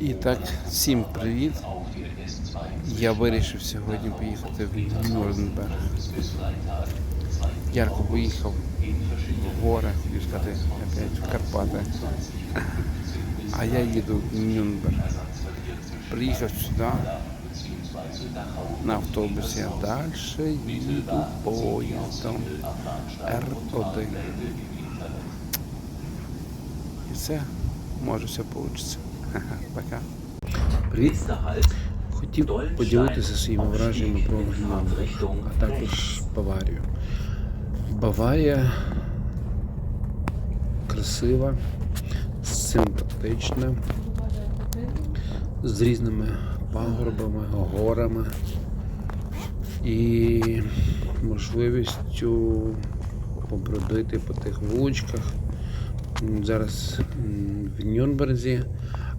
І так, всім привіт. Я вирішив сьогодні поїхати в Нюрнберг. Ярко поїхав в гори, сказати, опять в Карпати. А я їду в Нюрнберг. Приїхав сюди на автобусі, а далі їду поїздом Р1. І все, може все вийде. Пока. Привіт. Хотів поділитися своїми враженнями про Нюрнберг, а також Баварію. Баварія красива, симпатична, з різними пагорбами, горами і можливістю побродити по тих вуличках. Зараз в Нюрнберзі,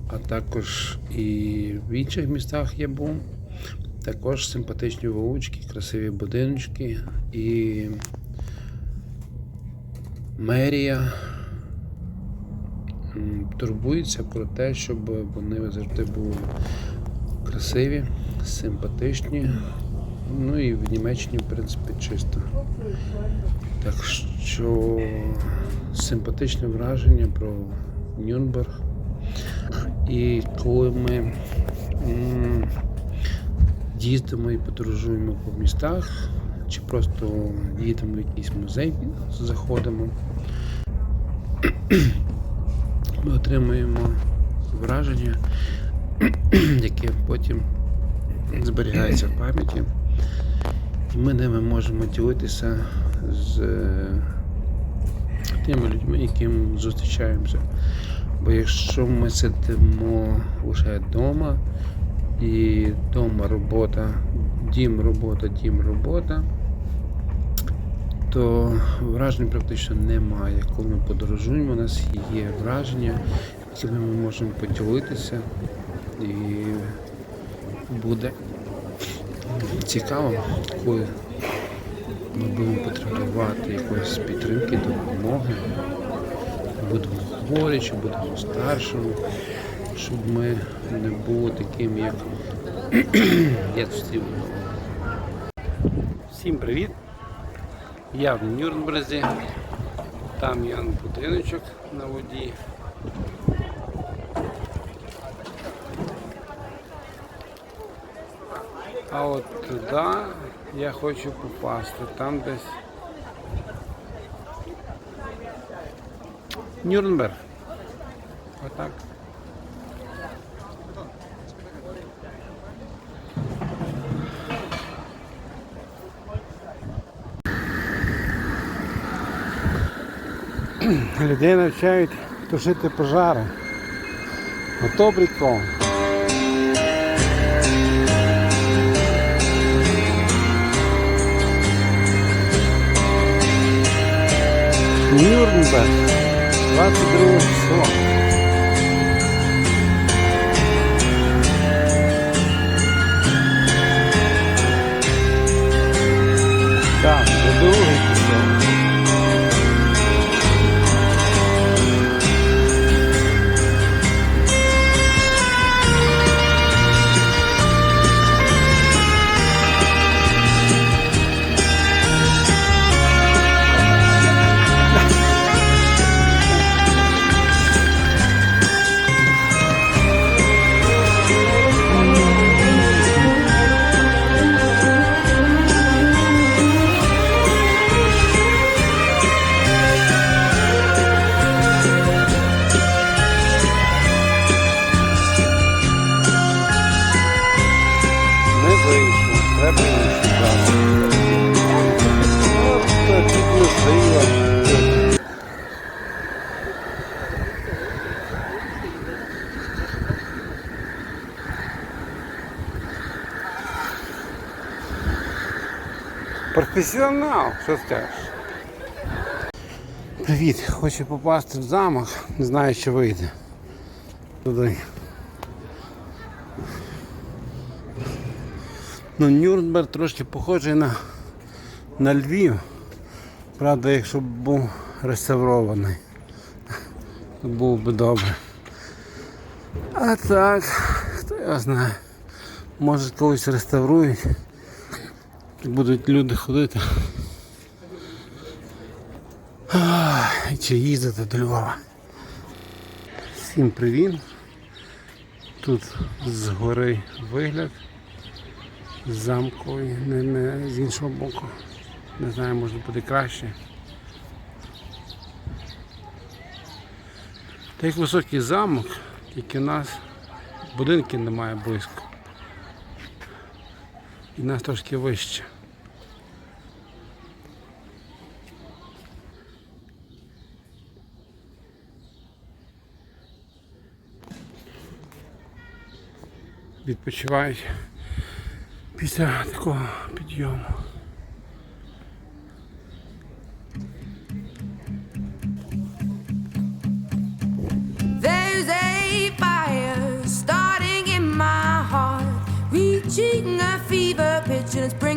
а також і в інших містах я був. Також симпатичні вулички, красиві будиночки і мерія турбується про те, щоб вони завжди були красиві, симпатичні. Ну і в Німеччині, в принципі, чисто. Так що симпатичне враження про Нюрнберг. І коли ми їздимо і подорожуємо по містах, чи просто їдемо в якийсь музей, заходимо, ми отримуємо враження, яке потім зберігається в пам'яті. І ми ними можемо ділитися з тими людьми, яким зустрічаємося. Бо якщо ми сидимо лише вдома, і вдома робота, дім, робота, дім, робота, то вражень практично немає. Коли ми подорожуємо, у нас є враження, якими ми можемо поділитися. І буде цікаво, коли ми будемо потребувати якоїсь підтримки, допомоги. Будемо чи будемо старшими, щоб ми не були такими, як я зустрів. Всім привіт! Я в Нюрнберзі, там є будиночок на воді. А от туди я хочу попасти, там десь Нюрнберг. Отак. Людей навчають тушити пожари. Ото прикол. Нюрнберг, Olha que grosso. професіонал, що скажеш. Привіт, хочу попасти в замок, не знаю, що вийде. Туди. Ну, Нюрнберг трошки похожий на на Львів, правда, якщо б був реставрований, то був би добре. А так, хто його знає, може когось реставрують будуть люди ходити. Чи їздити до Львова. Всім привіт. Тут згори вигляд замковий, не, не, з іншого боку. Не знаю, може буде краще. Так високий замок, тільки у нас будинки немає близько і нас трошки вище. Відпочивають після такого підйому.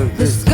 of this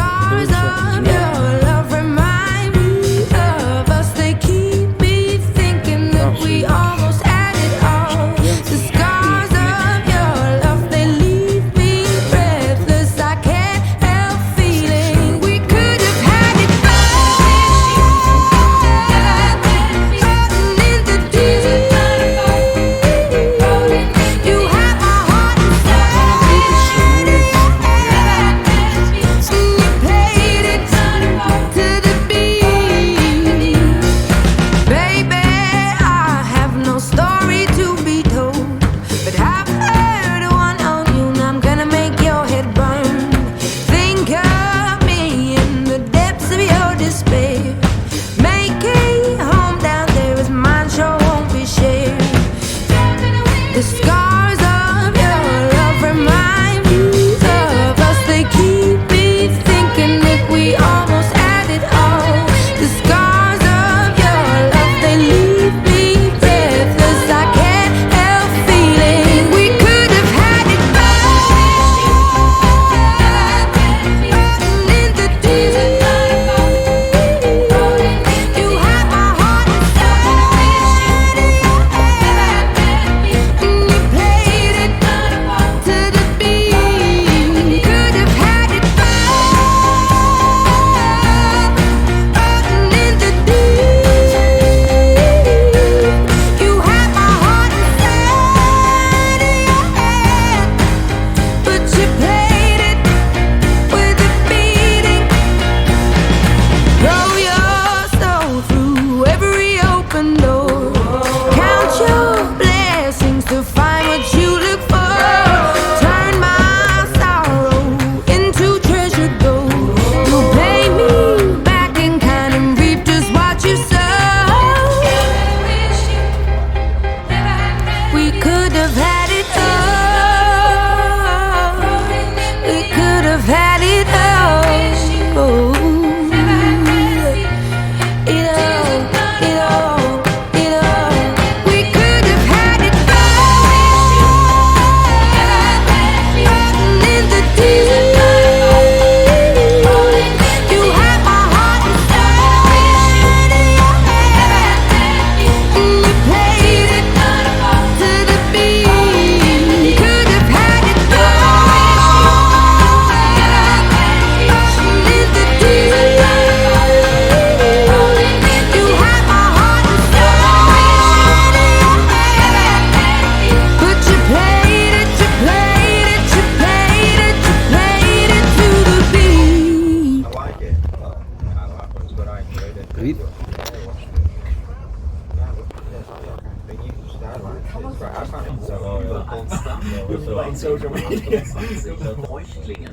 Reuchlingen.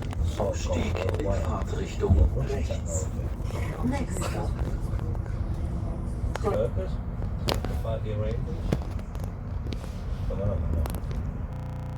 Stieg in Fahrtrichtung rechts. Next stop. Purpose? Five-year range?